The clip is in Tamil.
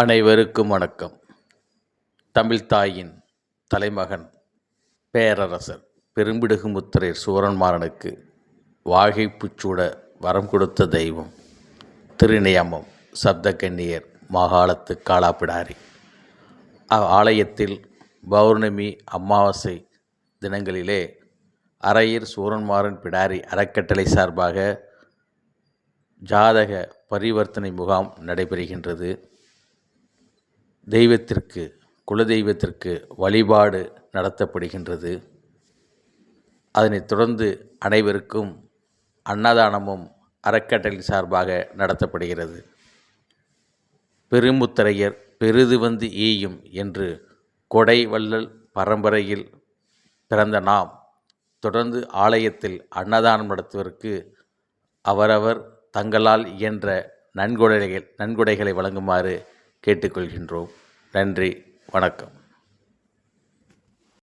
அனைவருக்கும் வணக்கம். தமிழ்த்தாயின் தலைமகன் பேரரசர் பெரும்பிடுகுமுத்திரையர் சூரன்மாறனுக்கு வாகைப்புச்சூட வரம் கொடுத்த தெய்வம் திருநியமம் சப்தகன்னியர் மாகாளத்து காலாப்பிடாரி ஆலயத்தில் பௌர்ணமி அமாவாசை தினங்களிலே அரையர் சூரன்மாறன் பிடாரி அறக்கட்டளை சார்பாக ஜாதக பரிவர்த்தனை முகாம் நடைபெறுகின்றது. தெய்வத்திற்கு குலதெய்வத்திற்கு வழிபாடு நடத்தப்படுகின்றது. அதனைத் தொடர்ந்து அனைவருக்கும் அன்னதானமும் அறக்கட்டளை சார்பாக நடத்தப்படுகிறது. பெருமுத்தரையர் பெரிது வந்து ஈயும் என்று கொடை வள்ளல் பரம்பரையில் பிறந்த நாம் தொடர்ந்து ஆலயத்தில் அன்னதானம் நடத்துவதற்கு அவரவர் தங்களால் இயன்ற நன்கொடைகள் நன்கொடைகளை வழங்குமாறு கேட்டுக்கொள்கின்றோம். நன்றி வணக்கம்.